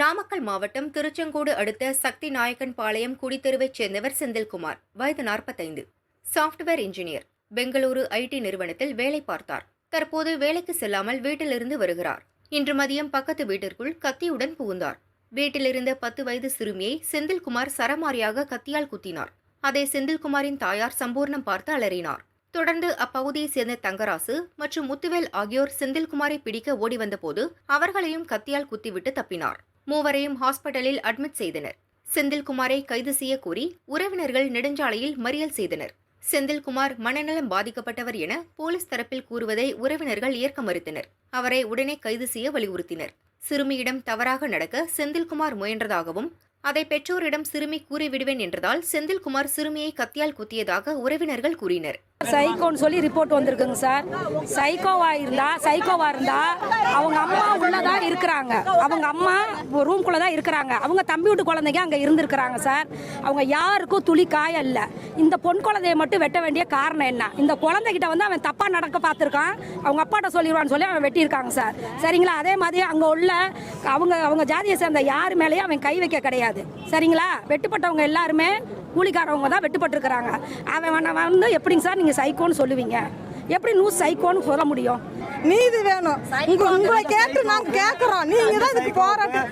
நாமக்கல் மாவட்டம் திருச்செங்கோடு அடுத்த சக்தி நாயக்கன் பாளையம் குடித்தெருவைச் சேர்ந்தவர் செந்தில்குமார். வயது நாற்பத்தைந்து. Software engineer. பெங்களூரு ஐடி நிறுவனத்தில் வேலை பார்த்தார். தற்போது வேலைக்கு செல்லாமல் வீட்டிலிருந்து வருகிறார். இன்று மதியம் பக்கத்து வீட்டிற்குள் கத்தியுடன் புகுந்தார். வீட்டிலிருந்த பத்து வயது சிறுமியை செந்தில்குமார் சரமாரியாக கத்தியால் குத்தினார். அதை செந்தில்குமாரின் தாயார் சம்பூர்ணம் பார்த்து அலறினார். தொடர்ந்து அப்பகுதியைச் சேர்ந்த தங்கராசு மற்றும் முத்துவேல் ஆகியோர் செந்தில்குமாரை பிடிக்க ஓடி வந்தபோது அவர்களையும் கத்தியால் குத்திவிட்டு தப்பினார். மூவரையும் ஹாஸ்பிட்டலில் அட்மிட் செய்தனர். செந்தில்குமாரை கைது செய்ய கோரி உறவினர்கள் நெடுஞ்சாலையில் மறியல் செய்தனர். செந்தில்குமார் மனநலம் பாதிக்கப்பட்டவர் என போலீஸ் தரப்பில் கூறுவதை உறவினர்கள் ஏற்க மறுத்தனர். அவரை உடனே கைது செய்ய வலியுறுத்தினர். சிறுமியிடம் தவறாக நடக்க செந்தில்குமார் முயன்றதாகவும் அதை பெற்றோரிடம் சிறுமி கூறிவிடுவேன் என்றதால் செந்தில்குமார் சிறுமியை கத்தியால் குத்தியதாக உறவினர்கள் கூறினர். சைக்கோன்னு சொல்லி ரிப்போர்ட் வந்திருக்குங்க சார். சைக்கோவா இருந்தா சைக்கோவா இருந்தா அவங்க அம்மா தான் இருக்கிறாங்க. அவங்க அம்மா ரூம்குள்ள தான் இருக்கிறாங்க. அவங்க தம்பி வீட்டு குழந்தைங்க அங்கே இருந்திருக்கிறாங்க சார். அவங்க யாருக்கும் துளி காயம் இல்லை இந்த பொன் குழந்தைய மட்டும் வெட்ட வேண்டிய காரணம் என்ன? இந்த குழந்தைகிட்ட வந்து அவன் தப்பாக நடக்க பார்த்துருக்கான். அவங்க அப்பாட்ட சொல்லிடுவான்னு சொல்லி அவன் வெட்டியிருக்காங்க சார். சரிங்களா? அதே மாதிரி அங்கே உள்ள அவங்க அவங்க ஜாதியை சேர்ந்த யார் மேலேயும் அவன் கை வைக்க கிடையாது. சரிங்களா? வெட்டுப்பட்டவங்க எல்லாருமே கூலிக்காரவங்க தான் வெட்டுப்பட்டிருக்கிறாங்க. அவன் வந்து எப்படிங்க சார் நீங்கள் சைக்கோன்னு சொல்லுவீங்க? எப்படி நூ சைக்கோன்னு சொல்ல முடியும்? நீதி வேணும். உங்க உங்களை கேட்டு நாங்க கேக்குறோம். நீங்க தான் இதுக்கு போராட்டம்?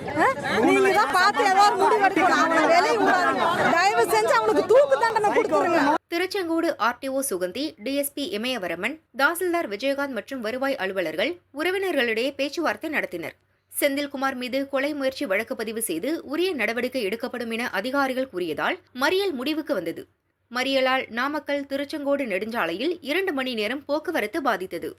நீங்க தான் பார்த்து ஏதோ ஒரு முடிவு எடுக்கணும். அவனை வெளியே விடாதீங்க. தயவு செஞ்சு அவனுக்கு தூக்கு தண்டனை கொடுத்துருங்க. திருச்செங்கோடு ஆர்டிஓ சுகந்தி டிஎஸ்பி இமயவரமன் தாசில்தார் விஜயகாந்த் மற்றும் வருவாய் அலுவலர்கள் உறவினர்களிடையே பேச்சுவார்த்தை நடத்தினர். செந்தில்குமார் மீது கொலை முயற்சி வழக்கு பதிவு செய்து உரிய நடவடிக்கை எடுக்கப்படும் என அதிகாரிகள் கூறியதால் மறியல் முடிவுக்கு வந்தது. மறியலால் நாமக்கல் திருச்செங்கோடு நெடுஞ்சாலையில் இரண்டு மணி நேரம் போக்குவரத்து பாதித்தது.